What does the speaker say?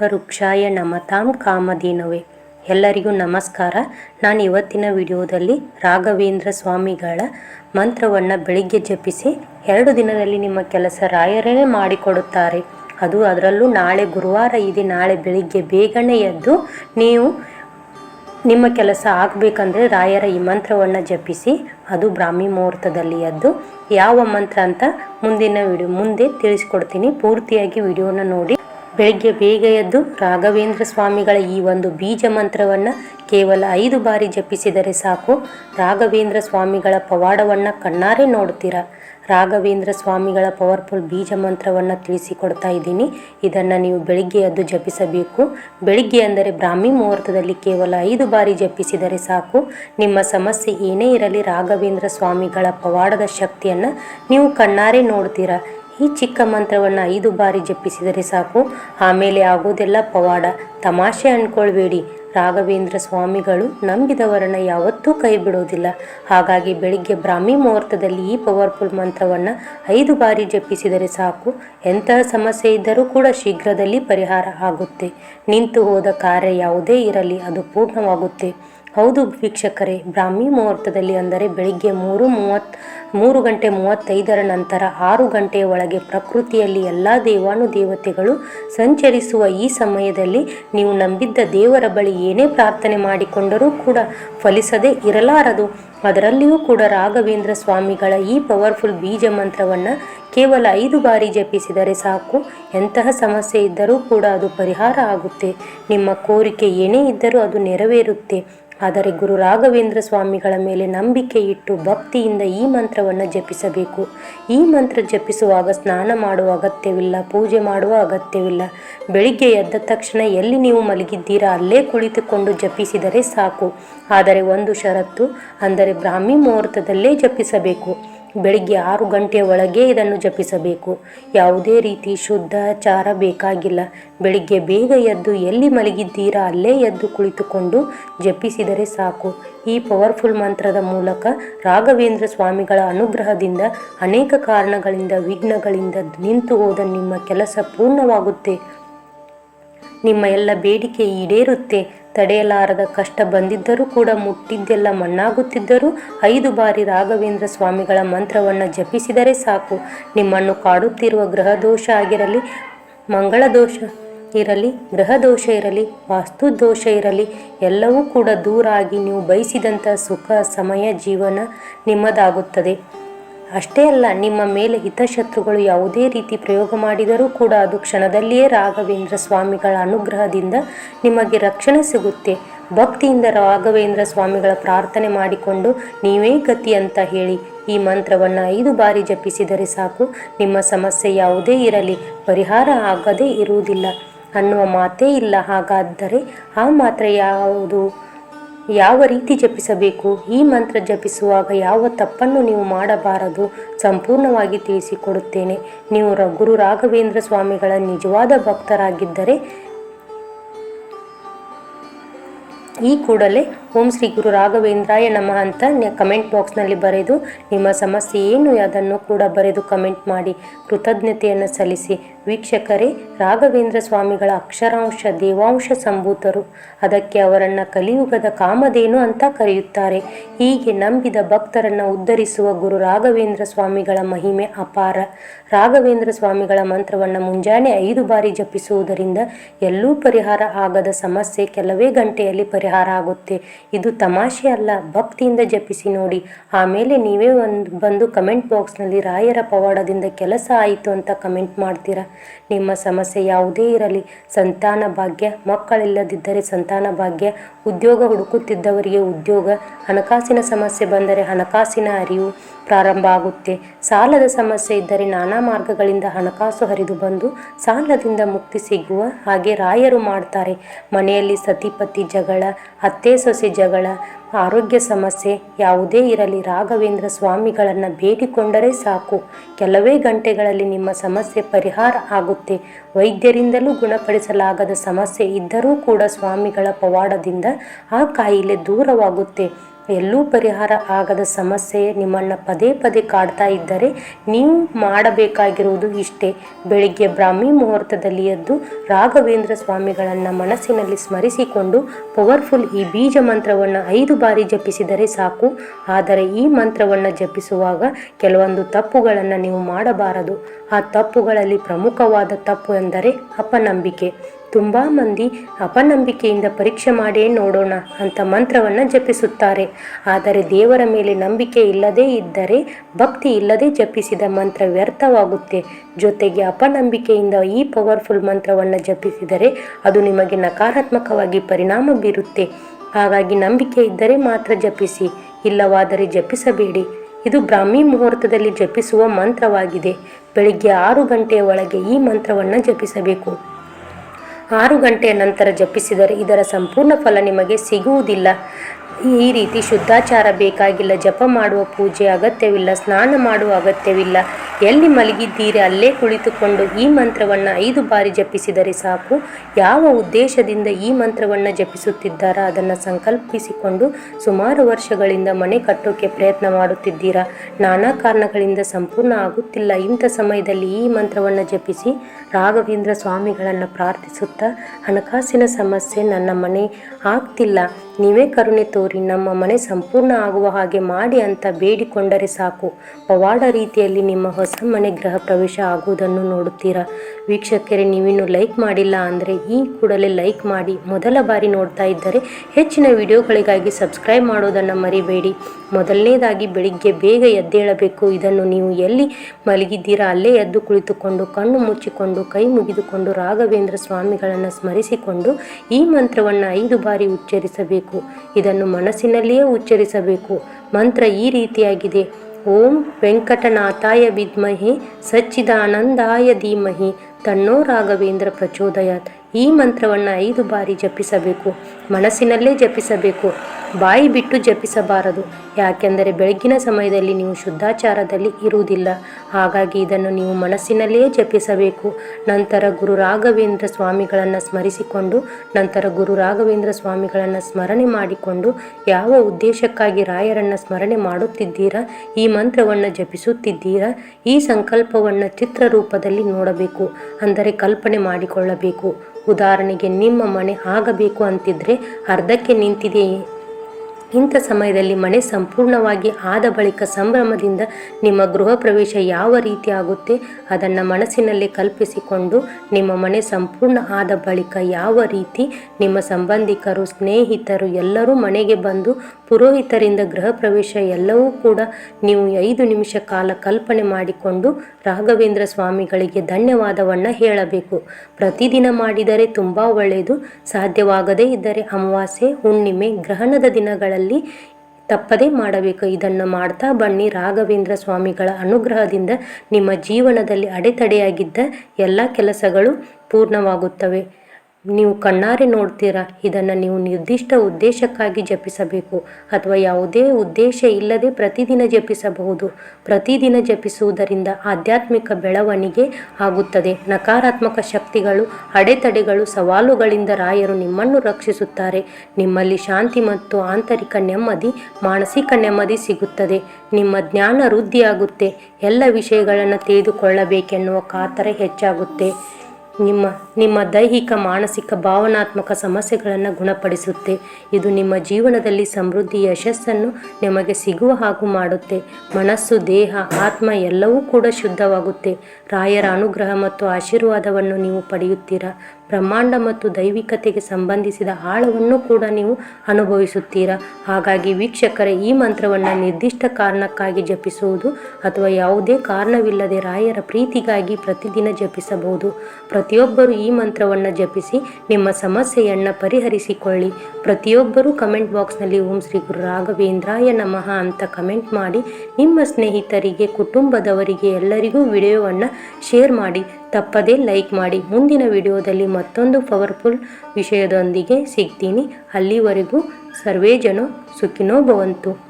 ವೃಕ್ಷಾಯ ನಮತಾಂ ಕಾಮಧೇನವೇ. ಎಲ್ಲರಿಗೂ ನಮಸ್ಕಾರ. ನಾನು ಇವತ್ತಿನ ವಿಡಿಯೋದಲ್ಲಿ ರಾಘವೇಂದ್ರ ಸ್ವಾಮಿಗಳ ಮಂತ್ರವನ್ನು ಬೆಳಿಗ್ಗೆ ಜಪಿಸಿ ಎರಡು ದಿನದಲ್ಲಿ ನಿಮ್ಮ ಕೆಲಸ ರಾಯರೇ ಮಾಡಿಕೊಡುತ್ತಾರೆ. ಅದು ಅದರಲ್ಲೂ ನಾಳೆ ಗುರುವಾರ ಇದೆ ನಾಳೆ ಬೆಳಿಗ್ಗೆ ಬೇಗನೆ ಎದ್ದು ನೀವು ನಿಮ್ಮ ಕೆಲಸ ಆಗಬೇಕಂದ್ರೆ ರಾಯರ ಈ ಮಂತ್ರವನ್ನು ಜಪಿಸಿ, ಅದು ಬ್ರಾಹ್ಮಿ ಮುಹೂರ್ತದಲ್ಲಿ ಎದ್ದು ಯಾವ ಮಂತ್ರ ಅಂತ ಮುಂದಿನ ವಿಡಿಯೋ, ಮುಂದೆ ತಿಳಿಸ್ಕೊಡ್ತೀನಿ. ಪೂರ್ತಿಯಾಗಿ ವಿಡಿಯೋನ ನೋಡಿ ಬೆಳಿಗ್ಗೆ ಬೇಗ ಎದ್ದು ರಾಘವೇಂದ್ರ ಸ್ವಾಮಿಗಳ ಈ ಒಂದು ಬೀಜ ಮಂತ್ರವನ್ನು ಕೇವಲ ಐದು ಬಾರಿ ಜಪಿಸಿದರೆ ಸಾಕು. ರಾಘವೇಂದ್ರ ಸ್ವಾಮಿಗಳ ಪವಾಡವನ್ನು ಕಣ್ಣಾರೆ ನೋಡ್ತೀರಾ ರಾಘವೇಂದ್ರ ಸ್ವಾಮಿಗಳ ಪವರ್ಫುಲ್ ಬೀಜ ಮಂತ್ರವನ್ನು ತಿಳಿಸಿಕೊಡ್ತಾ ಇದ್ದೀನಿ. ಇದನ್ನು ನೀವು ಬೆಳಿಗ್ಗೆ ಎದ್ದು ಜಪಿಸಬೇಕು. ಬೆಳಿಗ್ಗೆ ಅಂದರೆ ಬ್ರಾಹ್ಮಿ ಮುಹೂರ್ತದಲ್ಲಿ ಕೇವಲ ಐದು ಬಾರಿ ಜಪಿಸಿದರೆ ಸಾಕು. ನಿಮ್ಮ ಸಮಸ್ಯೆ ಏನೇ ಇರಲಿ ರಾಘವೇಂದ್ರ ಸ್ವಾಮಿಗಳ ಪವಾಡದ ಶಕ್ತಿಯನ್ನು ನೀವು ಕಣ್ಣಾರೆ ನೋಡ್ತೀರಾ ಈ ಚಿಕ್ಕ ಮಂತ್ರವನ್ನು ಐದು ಬಾರಿ ಜಪಿಸಿದರೆ ಸಾಕು. ಆಮೇಲೆ ಆಗೋದೆಲ್ಲ ಪವಾಡ. ತಮಾಷೆ ಅಂದ್ಕೊಳ್ಬೇಡಿ ರಾಘವೇಂದ್ರ ಸ್ವಾಮಿಗಳು ನಂಬಿದವರನ್ನು ಯಾವತ್ತೂ ಕೈ ಬಿಡೋದಿಲ್ಲ ಹಾಗಾಗಿ ಬೆಳಿಗ್ಗೆ ಬ್ರಾಹ್ಮಿ ಮುಹೂರ್ತದಲ್ಲಿ ಈ ಪವರ್ಫುಲ್ ಮಂತ್ರವನ್ನು ಐದು ಬಾರಿ ಜಪಿಸಿದರೆ ಸಾಕು. ಎಂತಹ ಸಮಸ್ಯೆ ಇದ್ದರೂ ಕೂಡ ಶೀಘ್ರದಲ್ಲಿ ಪರಿಹಾರ ಆಗುತ್ತೆ. ನಿಂತು ಹೋದ ಕಾರ್ಯ ಯಾವುದೇ ಇರಲಿ, ಅದು ಪೂರ್ಣವಾಗುತ್ತೆ. ಹೌದು ವೀಕ್ಷಕರೇ, ಬ್ರಾಹ್ಮಿ ಮುಹೂರ್ತದಲ್ಲಿ ಅಂದರೆ ಬೆಳಿಗ್ಗೆ ಮೂರು ಮೂವತ್ತು, ಮೂರು ಗಂಟೆ ಮೂವತ್ತೈದರ ನಂತರ ಆರು ಗಂಟೆಯ ಒಳಗೆ ಪ್ರಕೃತಿಯಲ್ಲಿ ಎಲ್ಲ ದೇವಾನುದೇವತೆಗಳು ಸಂಚರಿಸುವ ಈ ಸಮಯದಲ್ಲಿ ನೀವು ನಂಬಿದ್ದ ದೇವರ ಬಳಿ ಏನೇ ಪ್ರಾರ್ಥನೆ ಮಾಡಿಕೊಂಡರೂ ಕೂಡ ಫಲಿಸದೇ ಇರಲಾರದು. ಅದರಲ್ಲಿಯೂ ಕೂಡ ರಾಘವೇಂದ್ರ ಸ್ವಾಮಿಗಳ ಈ ಪವರ್ಫುಲ್ ಬೀಜ ಮಂತ್ರವನ್ನು ಕೇವಲ ಐದು ಬಾರಿ ಜಪಿಸಿದರೆ ಸಾಕು. ಎಂತಹ ಸಮಸ್ಯೆ ಇದ್ದರೂ ಕೂಡ ಅದು ಪರಿಹಾರ ಆಗುತ್ತೆ. ನಿಮ್ಮ ಕೋರಿಕೆ ಏನೇ ಇದ್ದರೂ ಅದು ನೆರವೇರುತ್ತೆ. ಆದರೆ ಗುರು ರಾಘವೇಂದ್ರ ಸ್ವಾಮಿಗಳ ಮೇಲೆ ನಂಬಿಕೆ ಇಟ್ಟು ಭಕ್ತಿಯಿಂದ ಈ ಮಂತ್ರವನ್ನು ಜಪಿಸಬೇಕು. ಈ ಮಂತ್ರ ಜಪಿಸುವಾಗ ಸ್ನಾನ ಮಾಡುವ ಅಗತ್ಯವಿಲ್ಲ, ಪೂಜೆ ಮಾಡುವ ಅಗತ್ಯವಿಲ್ಲ. ಬೆಳಿಗ್ಗೆ ಎದ್ದ ತಕ್ಷಣ ಎಲ್ಲಿ ನೀವು ಮಲಗಿದ್ದೀರಾ ಅಲ್ಲೇ ಕುಳಿತುಕೊಂಡು ಜಪಿಸಿದರೆ ಸಾಕು. ಆದರೆ ಒಂದು ಷರತ್ತು, ಅಂದರೆ ಬ್ರಾಹ್ಮಿ ಮುಹೂರ್ತದಲ್ಲೇ ಜಪಿಸಬೇಕು. ಬೆಳಿಗ್ಗೆ ಆರು ಗಂಟೆ ಒಳಗೆ ಇದನ್ನು ಜಪಿಸಬೇಕು. ಯಾವುದೇ ರೀತಿ ಶುದ್ಧಾಚಾರ ಬೇಕಾಗಿಲ್ಲ. ಬೆಳಿಗ್ಗೆ ಬೇಗ ಎದ್ದು ಎಲ್ಲಿ ಮಲಗಿದ್ದೀರಾ ಅಲ್ಲೇ ಎದ್ದು ಕುಳಿತುಕೊಂಡು ಜಪಿಸಿದರೆ ಸಾಕು. ಈ ಪವರ್ಫುಲ್ ಮಂತ್ರದ ಮೂಲಕ ರಾಘವೇಂದ್ರ ಸ್ವಾಮಿಗಳ ಅನುಗ್ರಹದಿಂದ ಅನೇಕ ಕಾರಣಗಳಿಂದ, ವಿಘ್ನಗಳಿಂದ ನಿಂತು ಹೋದ ನಿಮ್ಮ ಕೆಲಸ ಪೂರ್ಣವಾಗುತ್ತೆ. ನಿಮ್ಮ ಎಲ್ಲ ಬೇಡಿಕೆ ಈಡೇರುತ್ತೆ. ತಡೆಯಲಾರದ ಕಷ್ಟ ಬಂದಿದ್ದರೂ ಕೂಡ ಮುಟ್ಟಿದ್ದೆಲ್ಲ ಮಣ್ಣಾಗುತ್ತಿದ್ದರೂ ಐದು ಬಾರಿ ರಾಘವೇಂದ್ರ ಸ್ವಾಮಿಗಳ ಮಂತ್ರವನ್ನು ಜಪಿಸಿದರೆ ಸಾಕು. ನಿಮ್ಮನ್ನು ಕಾಡುತ್ತಿರುವ ಗ್ರಹ ದೋಷ ಆಗಿರಲಿ, ಮಂಗಳ ದೋಷ ಇರಲಿ, ಗ್ರಹ ದೋಷ ಇರಲಿ, ವಾಸ್ತು ದೋಷ ಇರಲಿ, ಎಲ್ಲವೂ ಕೂಡ ದೂರ ಆಗಿ ನೀವು ಬಯಸಿದಂಥ ಸುಖ, ಸಮಯ, ಜೀವನ ನಿಮ್ಮದಾಗುತ್ತದೆ. ಅಷ್ಟೇ ಅಲ್ಲ, ನಿಮ್ಮ ಮೇಲೆ ಹಿತಶತ್ರುಗಳು ಯಾವುದೇ ರೀತಿ ಪ್ರಯೋಗ ಮಾಡಿದರೂ ಕೂಡ ಅದು ಕ್ಷಣದಲ್ಲಿಯೇ ರಾಘವೇಂದ್ರ ಸ್ವಾಮಿಗಳ ಅನುಗ್ರಹದಿಂದ ನಿಮಗೆ ರಕ್ಷಣೆ ಸಿಗುತ್ತೆ. ಭಕ್ತಿಯಿಂದ ರಾಘವೇಂದ್ರ ಸ್ವಾಮಿಗಳ ಪ್ರಾರ್ಥನೆ ಮಾಡಿಕೊಂಡು ನೀವೇ ಗತಿ ಅಂತ ಹೇಳಿ ಈ ಮಂತ್ರವನ್ನು ಐದು ಬಾರಿ ಜಪಿಸಿದರೆ ಸಾಕು, ನಿಮ್ಮ ಸಮಸ್ಯೆ ಯಾವುದೇ ಇರಲಿ, ಪರಿಹಾರ ಆಗದೇ ಇರುವುದಿಲ್ಲ ಅನ್ನುವ ಮಾತೇ ಇಲ್ಲ. ಹಾಗಾದರೆ ಆ ಮಾತ್ರ ಯಾವುದು? ಯಾವ ರೀತಿ ಜಪಿಸಬೇಕು? ಈ ಮಂತ್ರ ಜಪಿಸುವಾಗ ಯಾವ ತಪ್ಪನ್ನು ನೀವು ಮಾಡಬಾರದು? ಸಂಪೂರ್ಣವಾಗಿ ತಿಳಿಸಿಕೊಡುತ್ತೇನೆ. ನೀವು ಗುರು ರಾಘವೇಂದ್ರ ಸ್ವಾಮಿಗಳ ನಿಜವಾದ ಭಕ್ತರಾಗಿದ್ದರೆ, ಈ ಕೂಡಲೇ ಓಂ ಶ್ರೀ ಗುರು ರಾಘವೇಂದ್ರಾಯ ನಮಃ ಅಂತ ಕಮೆಂಟ್ ಬಾಕ್ಸ್ನಲ್ಲಿ ಬರೆದು ನಿಮ್ಮ ಸಮಸ್ಯೆ ಏನು ಅದನ್ನು ಕೂಡ ಬರೆದು ಕಮೆಂಟ್ ಮಾಡಿ. ಕೃತಜ್ಞತೆಯನ್ನು ಸಲ್ಲಿಸಿ. ವೀಕ್ಷಕರೇ, ರಾಘವೇಂದ್ರ ಸ್ವಾಮಿಗಳ ಅಕ್ಷರಾಂಶ ದೇವಾಂಶ ಸಂಭೂತರು. ಅದಕ್ಕೆ ಅವರನ್ನು ಕಲಿಯುಗದ ಕಾಮಧೇನು ಅಂತ ಕರೆಯುತ್ತಾರೆ. ಹೀಗೆ ನಂಬಿದ ಭಕ್ತರನ್ನು ಉದ್ಧರಿಸುವ ಗುರು ರಾಘವೇಂದ್ರ ಸ್ವಾಮಿಗಳ ಮಹಿಮೆ ಅಪಾರ. ರಾಘವೇಂದ್ರ ಸ್ವಾಮಿಗಳ ಮಂತ್ರವನ್ನು ಮುಂಜಾನೆ ಐದು ಬಾರಿ ಜಪಿಸುವುದರಿಂದ ಎಲ್ಲೂ ಪರಿಹಾರ ಆಗದ ಸಮಸ್ಯೆ ಕೆಲವೇ ಗಂಟೆಯಲ್ಲಿ ಪರಿಹಾರ ಆಗುತ್ತೆ. ಇದು ತಮಾಷೆ ಅಲ್ಲ, ಭಕ್ತಿಯಿಂದ ಜಪಿಸಿ ನೋಡಿ. ಆಮೇಲೆ ನೀವೇ ಒಂದು, ಬಂದು ಕಮೆಂಟ್ ಬಾಕ್ಸ್ನಲ್ಲಿ ರಾಯರ ಪವಾಡದಿಂದ ಕೆಲಸ ಆಯಿತು ಅಂತ ಕಮೆಂಟ್ ಮಾಡ್ತೀರಾ? ನಿಮ್ಮ ಸಮಸ್ಯೆ ಯಾವುದೇ ಇರಲಿ. ಸಂತಾನ ಭಾಗ್ಯ, ಮಕ್ಕಳಿಲ್ಲದಿದ್ದರೆ ಸಂತಾನ ಭಾಗ್ಯ, ಉದ್ಯೋಗ ಹುಡುಕುತ್ತಿದ್ದವರಿಗೆ ಉದ್ಯೋಗ, ಹಣಕಾಸಿನ ಸಮಸ್ಯೆ ಬಂದರೆ ಹಣಕಾಸಿನ ಅರಿವು ಪ್ರಾರಂಭ ಆಗುತ್ತೆ. ಸಾಲದ ಸಮಸ್ಯೆ ಇದ್ದರೆ ನಾನಾ ಮಾರ್ಗಗಳಿಂದ ಹಣಕಾಸು ಹರಿದು ಬಂದು ಸಾಲದಿಂದ ಮುಕ್ತಿ ಸಿಗುವ ಹಾಗೆ ರಾಯರು ಮಾಡ್ತಾರೆ. ಮನೆಯಲ್ಲಿ ಸತಿಪತಿ ಜಗಳ, ಅತ್ತೆ ಸೊಸೆ ಜಗಳ ಆರೋಗ್ಯ ಸಮಸ್ಯೆ ಯಾವುದೇ ಇರಲಿ. ರಾಘವೇಂದ್ರ ಸ್ವಾಮಿಗಳನ್ನು ಬೇಡಿಕೊಂಡರೆ ಸಾಕು. ಕೆಲವೇ ಗಂಟೆಗಳಲ್ಲಿ ನಿಮ್ಮ ಸಮಸ್ಯೆ ಪರಿಹಾರ ಆಗುತ್ತೆ. ವೈದ್ಯರಿಂದಲೂ ಗುಣಪಡಿಸಲಾಗದ ಸಮಸ್ಯೆ ಇದ್ದರೂ ಕೂಡ ಸ್ವಾಮಿಗಳ ಪವಾಡದಿಂದ ಆ ಕಾಯಿಲೆ ದೂರವಾಗುತ್ತೆ. ಎಲ್ಲೂ ಪರಿಹಾರ ಆಗದ ಸಮಸ್ಯೆ ನಿಮ್ಮನ್ನು ಪದೇ ಪದೇ ಕಾಡ್ತಾ ಇದ್ದರೆ ನೀವು ಮಾಡಬೇಕಾಗಿರುವುದು ಇಷ್ಟೇ. ಬೆಳಿಗ್ಗೆ ಬ್ರಾಹ್ಮಿ ಮುಹೂರ್ತದಲ್ಲಿ ಎದ್ದು ರಾಘವೇಂದ್ರ ಸ್ವಾಮಿಗಳನ್ನು ಮನಸ್ಸಿನಲ್ಲಿ ಸ್ಮರಿಸಿಕೊಂಡು ಪವರ್ಫುಲ್ ಈ ಬೀಜ ಮಂತ್ರವನ್ನು ಐದು ಬಾರಿ ಜಪಿಸಿದರೆ ಸಾಕು. ಆದರೆ ಈ ಮಂತ್ರವನ್ನು ಜಪಿಸುವಾಗ ಕೆಲವೊಂದು ತಪ್ಪುಗಳನ್ನು ನೀವು ಮಾಡಬಾರದು. ಆ ತಪ್ಪುಗಳಲ್ಲಿ ಪ್ರಮುಖವಾದ ತಪ್ಪು ಎಂದರೆ ಅಪನಂಬಿಕೆ. ತುಂಬ ಮಂದಿ ಅಪನಂಬಿಕೆಯಿಂದ ಪರೀಕ್ಷೆ ಮಾಡೇ ನೋಡೋಣ ಅಂತ ಮಂತ್ರವನ್ನು ಜಪಿಸುತ್ತಾರೆ. ಆದರೆ ದೇವರ ಮೇಲೆ ನಂಬಿಕೆ ಇಲ್ಲದೇ ಇದ್ದರೆ, ಭಕ್ತಿ ಇಲ್ಲದೆ ಜಪಿಸಿದ ಮಂತ್ರ ವ್ಯರ್ಥವಾಗುತ್ತೆ. ಜೊತೆಗೆ ಅಪನಂಬಿಕೆಯಿಂದ ಈ ಪವರ್ಫುಲ್ ಮಂತ್ರವನ್ನು ಜಪಿಸಿದರೆ ಅದು ನಿಮಗೆ ನಕಾರಾತ್ಮಕವಾಗಿ ಪರಿಣಾಮ ಬೀರುತ್ತೆ. ಹಾಗಾಗಿ ನಂಬಿಕೆ ಇದ್ದರೆ ಮಾತ್ರ ಜಪಿಸಿ, ಇಲ್ಲವಾದರೆ ಜಪಿಸಬೇಡಿ. ಇದು ಬ್ರಾಹ್ಮಿ ಮುಹೂರ್ತದಲ್ಲಿ ಜಪಿಸುವ ಮಂತ್ರವಾಗಿದೆ. ಬೆಳಿಗ್ಗೆ ಆರು ಗಂಟೆಯ ಒಳಗೆ ಈ ಮಂತ್ರವನ್ನು ಜಪಿಸಬೇಕು. ಆರು ಗಂಟೆಯ ನಂತರ ಜಪಿಸಿದರೆ ಇದರ ಸಂಪೂರ್ಣ ಫಲ ನಿಮಗೆ ಸಿಗುವುದಿಲ್ಲ. ಈ ರೀತಿ ಶುದ್ಧಾಚಾರ ಬೇಕಾಗಿಲ್ಲ. ಜಪ ಮಾಡುವ ಪೂಜೆ ಅಗತ್ಯವಿಲ್ಲ. ಸ್ನಾನ ಮಾಡುವ ಅಗತ್ಯವಿಲ್ಲ. ಎಲ್ಲಿ ಮಲಗಿದ್ದೀರಿ ಅಲ್ಲೇ ಕುಳಿತುಕೊಂಡು ಈ ಮಂತ್ರವನ್ನು ಐದು ಬಾರಿ ಜಪಿಸಿದರೆ ಸಾಕು. ಯಾವ ಉದ್ದೇಶದಿಂದ ಈ ಮಂತ್ರವನ್ನು ಜಪಿಸುತ್ತಿದ್ದಾರಾ ಅದನ್ನು ಸಂಕಲ್ಪಿಸಿಕೊಂಡು ಸುಮಾರು ವರ್ಷಗಳಿಂದ ಮನೆ ಕಟ್ಟೋಕೆ ಪ್ರಯತ್ನ ಮಾಡುತ್ತಿದ್ದೀರಾ. ನಾನಾ ಕಾರಣಗಳಿಂದ ಸಂಪೂರ್ಣ ಆಗುತ್ತಿಲ್ಲ. ಇಂಥ ಸಮಯದಲ್ಲಿ ಈ ಮಂತ್ರವನ್ನು ಜಪಿಸಿ ರಾಘವೇಂದ್ರ ಸ್ವಾಮಿಗಳನ್ನು ಪ್ರಾರ್ಥಿಸುತ್ತಾ ಹಣಕಾಸಿನ ಸಮಸ್ಯೆ ನನ್ನ ಮನೆ ಆಗ್ತಿಲ್ಲ. ನೀವೇ ಕರುಣೆ ತೋರಿ ನಮ್ಮ ಮನೆ ಸಂಪೂರ್ಣ ಆಗುವ ಹಾಗೆ ಮಾಡಿ ಅಂತ ಬೇಡಿಕೊಂಡರೆ ಸಾಕು. ಪವಾಡ ರೀತಿಯಲ್ಲಿ ನಿಮ್ಮ ಹೊಸ ಮನೆ ಗೃಹ ಪ್ರವೇಶ ಆಗುವುದನ್ನು ನೋಡುತ್ತೀರಾ? ವೀಕ್ಷಕರೆ, ನೀವಿನ್ನು ಲೈಕ್ ಮಾಡಿಲ್ಲ ಅಂದರೆ ಈ ಕೂಡಲೇ ಲೈಕ್ ಮಾಡಿ. ಮೊದಲ ಬಾರಿ ನೋಡ್ತಾ ಇದ್ದರೆ ಹೆಚ್ಚಿನ ವಿಡಿಯೋಗಳಿಗಾಗಿ ಸಬ್ಸ್ಕ್ರೈಬ್ ಮಾಡೋದನ್ನು ಮರಿಬೇಡಿ. ಮೊದಲನೇದಾಗಿ, ಬೆಳಿಗ್ಗೆ ಬೇಗ ಎದ್ದೇಳಬೇಕು. ಇದನ್ನು ನೀವು ಎಲ್ಲಿ ಮಲಗಿದ್ದೀರಾ, ಅಲ್ಲೇ ಎದ್ದು ಕುಳಿತುಕೊಂಡು, ಕಣ್ಣು ಮುಚ್ಚಿಕೊಂಡು, ಕೈ ಮುಗಿದುಕೊಂಡು ರಾಘವೇಂದ್ರ ಸ್ವಾಮಿಗಳನ್ನು ಸ್ಮರಿಸಿಕೊಂಡು ಈ ಮಂತ್ರವನ್ನು ಐದು ಬಾರಿ ಉಚ್ಚರಿಸಬೇಕು. ಇದನ್ನು ಮನಸ್ಸಿನಲ್ಲಿಯೇ ಉಚ್ಚರಿಸಬೇಕು. ಮಂತ್ರ ಈ ರೀತಿಯಾಗಿದೆ. ಓಂ ವೆಂಕಟನಾಥಾಯ ವಿದ್ಮಹಿ ಸಚ್ಚಿದಾನಂದಾಯ ಧೀಮಹಿ ತನ್ನೋ ರಾಘವೇಂದ್ರ ಪ್ರಚೋದಯಾತ್. ಈ ಮಂತ್ರವನ್ನು ಐದು ಬಾರಿ ಜಪಿಸಬೇಕು. ಮನಸ್ಸಿನಲ್ಲೇ ಜಪಿಸಬೇಕು. ಬಾಯಿ ಬಿಟ್ಟು ಜಪಿಸಬಾರದು. ಯಾಕೆಂದರೆ ಬೆಳಗಿನ ಸಮಯದಲ್ಲಿ ನೀವು ಶುದ್ಧಾಚಾರದಲ್ಲಿ ಇರುವುದಿಲ್ಲ. ಹಾಗಾಗಿ ಇದನ್ನು ನೀವು ಮನಸ್ಸಿನಲ್ಲಿಯೇ ಜಪಿಸಬೇಕು. ನಂತರ ಗುರು ರಾಘವೇಂದ್ರ ಸ್ವಾಮಿಗಳನ್ನು ಸ್ಮರಿಸಿಕೊಂಡು, ನಂತರ ಗುರು ರಾಘವೇಂದ್ರ ಸ್ವಾಮಿಗಳನ್ನು ಸ್ಮರಣೆ ಮಾಡಿಕೊಂಡು, ಯಾವ ಉದ್ದೇಶಕ್ಕಾಗಿ ರಾಯರನ್ನು ಸ್ಮರಣೆ ಮಾಡುತ್ತಿದ್ದೀರಾ, ಈ ಮಂತ್ರವನ್ನು ಜಪಿಸುತ್ತಿದ್ದೀರಾ, ಈ ಸಂಕಲ್ಪವನ್ನು ಚಿತ್ರರೂಪದಲ್ಲಿ ನೋಡಬೇಕು, ಅಂದರೆ ಕಲ್ಪನೆ ಮಾಡಿಕೊಳ್ಳಬೇಕು. ಉದಾಹರಣೆಗೆ, ನಿಮ್ಮ ಮನೆ ಆಗಬೇಕು ಅಂತಿದ್ರೆ ಅರ್ಧಕ್ಕೆ ನಿಂತಿದೆ ಇಂಥ ಸಮಯದಲ್ಲಿ ಮನೆ ಸಂಪೂರ್ಣವಾಗಿ ಆದ ಬಳಿಕ ಸಂಭ್ರಮದಿಂದ ನಿಮ್ಮ ಗೃಹ ಪ್ರವೇಶ ಯಾವ ರೀತಿ ಆಗುತ್ತೆ ಅದನ್ನು ಮನಸ್ಸಿನಲ್ಲಿ ಕಲ್ಪಿಸಿಕೊಂಡು ನಿಮ್ಮ ಮನೆ ಸಂಪೂರ್ಣ ಆದ ಬಳಿಕ ಯಾವ ರೀತಿ ನಿಮ್ಮ ಸಂಬಂಧಿಕರು, ಸ್ನೇಹಿತರು ಎಲ್ಲರೂ ಮನೆಗೆ ಬಂದು ಪುರೋಹಿತರಿಂದ ಗೃಹ ಪ್ರವೇಶ ಎಲ್ಲವೂ ಕೂಡ ನೀವು ಐದು ನಿಮಿಷ ಕಾಲ ಕಲ್ಪನೆ ಮಾಡಿಕೊಂಡು ರಾಘವೇಂದ್ರ ಸ್ವಾಮಿಗಳಿಗೆ ಧನ್ಯವಾದವನ್ನು ಹೇಳಬೇಕು. ಪ್ರತಿದಿನ ಮಾಡಿದರೆ ತುಂಬ ಒಳ್ಳೆಯದು. ಸಾಧ್ಯವಾಗದೇ ಇದ್ದರೆ ಅಮಾವಾಸ್ಯೆ, ಹುಣ್ಣಿಮೆ, ಗ್ರಹಣದ ದಿನಗಳಲ್ಲಿ ತಪ್ಪದೇ ಮಾಡಬೇಕು. ಇದನ್ನು ಮಾಡ್ತಾ ಬನ್ನಿ. ರಾಘವೇಂದ್ರ ಸ್ವಾಮಿಗಳ ಅನುಗ್ರಹದಿಂದ ನಿಮ್ಮ ಜೀವನದಲ್ಲಿ ಅಡೆತಡೆಯಾಗಿದ್ದ ಎಲ್ಲ ಕೆಲಸಗಳು ಪೂರ್ಣವಾಗುತ್ತವೆ. ನೀವು ಕಣ್ಣಾರೆ ನೋಡ್ತೀರಾ? ಇದನ್ನು ನೀವು ನಿರ್ದಿಷ್ಟ ಉದ್ದೇಶಕ್ಕಾಗಿ ಜಪಿಸಬೇಕು ಅಥವಾ ಯಾವುದೇ ಉದ್ದೇಶ ಇಲ್ಲದೆ ಪ್ರತಿದಿನ ಜಪಿಸಬಹುದು. ಪ್ರತಿದಿನ ಜಪಿಸುವುದರಿಂದ ಆಧ್ಯಾತ್ಮಿಕ ಬೆಳವಣಿಗೆ ಆಗುತ್ತದೆ. ನಕಾರಾತ್ಮಕ ಶಕ್ತಿಗಳು, ಅಡೆತಡೆಗಳು, ಸವಾಲುಗಳಿಂದ ರಾಯರು ನಿಮ್ಮನ್ನು ರಕ್ಷಿಸುತ್ತಾರೆ. ನಿಮ್ಮಲ್ಲಿ ಶಾಂತಿ ಮತ್ತು ಆಂತರಿಕ ನೆಮ್ಮದಿ, ಮಾನಸಿಕ ನೆಮ್ಮದಿ ಸಿಗುತ್ತದೆ. ನಿಮ್ಮ ಜ್ಞಾನ ವೃದ್ಧಿಯಾಗುತ್ತೆ. ಎಲ್ಲ ವಿಷಯಗಳನ್ನು ತಿಳಿದುಕೊಳ್ಳಬೇಕೆನ್ನುವ ಕಾತರ ಹೆಚ್ಚಾಗುತ್ತೆ. ನಿಮ್ಮ ನಿಮ್ಮ ದೈಹಿಕ, ಮಾನಸಿಕ, ಭಾವನಾತ್ಮಕ ಸಮಸ್ಯೆಗಳನ್ನು ಗುಣಪಡಿಸುತ್ತೆ. ಇದು ನಿಮ್ಮ ಜೀವನದಲ್ಲಿ ಸಮೃದ್ಧಿ, ಯಶಸ್ಸನ್ನು ನಿಮಗೆ ಸಿಗುವ ಹಾಗೂ ಮಾಡುತ್ತೆ. ಮನಸ್ಸು, ದೇಹ, ಆತ್ಮ ಎಲ್ಲವೂ ಕೂಡ ಶುದ್ಧವಾಗುತ್ತೆ. ರಾಯರ ಅನುಗ್ರಹ ಮತ್ತು ಆಶೀರ್ವಾದವನ್ನು ನೀವು ಪಡೆಯುತ್ತೀರಾ? ಬ್ರಹ್ಮಾಂಡ ಮತ್ತು ದೈವಿಕತೆಗೆ ಸಂಬಂಧಿಸಿದ ಆಳವನ್ನು ಕೂಡ ನೀವು ಅನುಭವಿಸುತ್ತೀರಾ? ಹಾಗಾಗಿ ವೀಕ್ಷಕರೇ, ಈ ಮಂತ್ರವನ್ನು ನಿರ್ದಿಷ್ಟ ಕಾರಣಕ್ಕಾಗಿ ಜಪಿಸುವುದು ಅಥವಾ ಯಾವುದೇ ಕಾರಣವಿಲ್ಲದೆ ರಾಯರ ಪ್ರೀತಿಗಾಗಿ ಪ್ರತಿದಿನ ಜಪಿಸಬಹುದು. ಪ್ರತಿಯೊಬ್ಬರು ಈ ಮಂತ್ರವನ್ನು ಜಪಿಸಿ ನಿಮ್ಮ ಸಮಸ್ಯೆಯನ್ನು ಪರಿಹರಿಸಿಕೊಳ್ಳಿ. ಪ್ರತಿಯೊಬ್ಬರೂ ಕಮೆಂಟ್ ಬಾಕ್ಸ್ನಲ್ಲಿ ಓಂ ಶ್ರೀ ಗುರು ರಾಘವೇಂದ್ರಾಯ ನಮಃ ಅಂತ ಕಮೆಂಟ್ ಮಾಡಿ, ನಿಮ್ಮ ಸ್ನೇಹಿತರಿಗೆ, ಕುಟುಂಬದವರಿಗೆ ಎಲ್ಲರಿಗೂ ವಿಡಿಯೋವನ್ನು ಶೇರ್ ಮಾಡಿ. ತಪ್ಪದೇ ಲೈಕ್ ಮಾಡಿ. ಮುಂದಿನ ವಿಡಿಯೋದಲ್ಲಿ ಮತ್ತೊಂದು ಪವರ್ಫುಲ್ ವಿಷಯದೊಂದಿಗೆ ಸಿಗ್ತೀನಿ. ಅಲ್ಲಿವರೆಗೂ ಸರ್ವೇ ಜನ ಸುಖಿನೋ ಭವಂತು.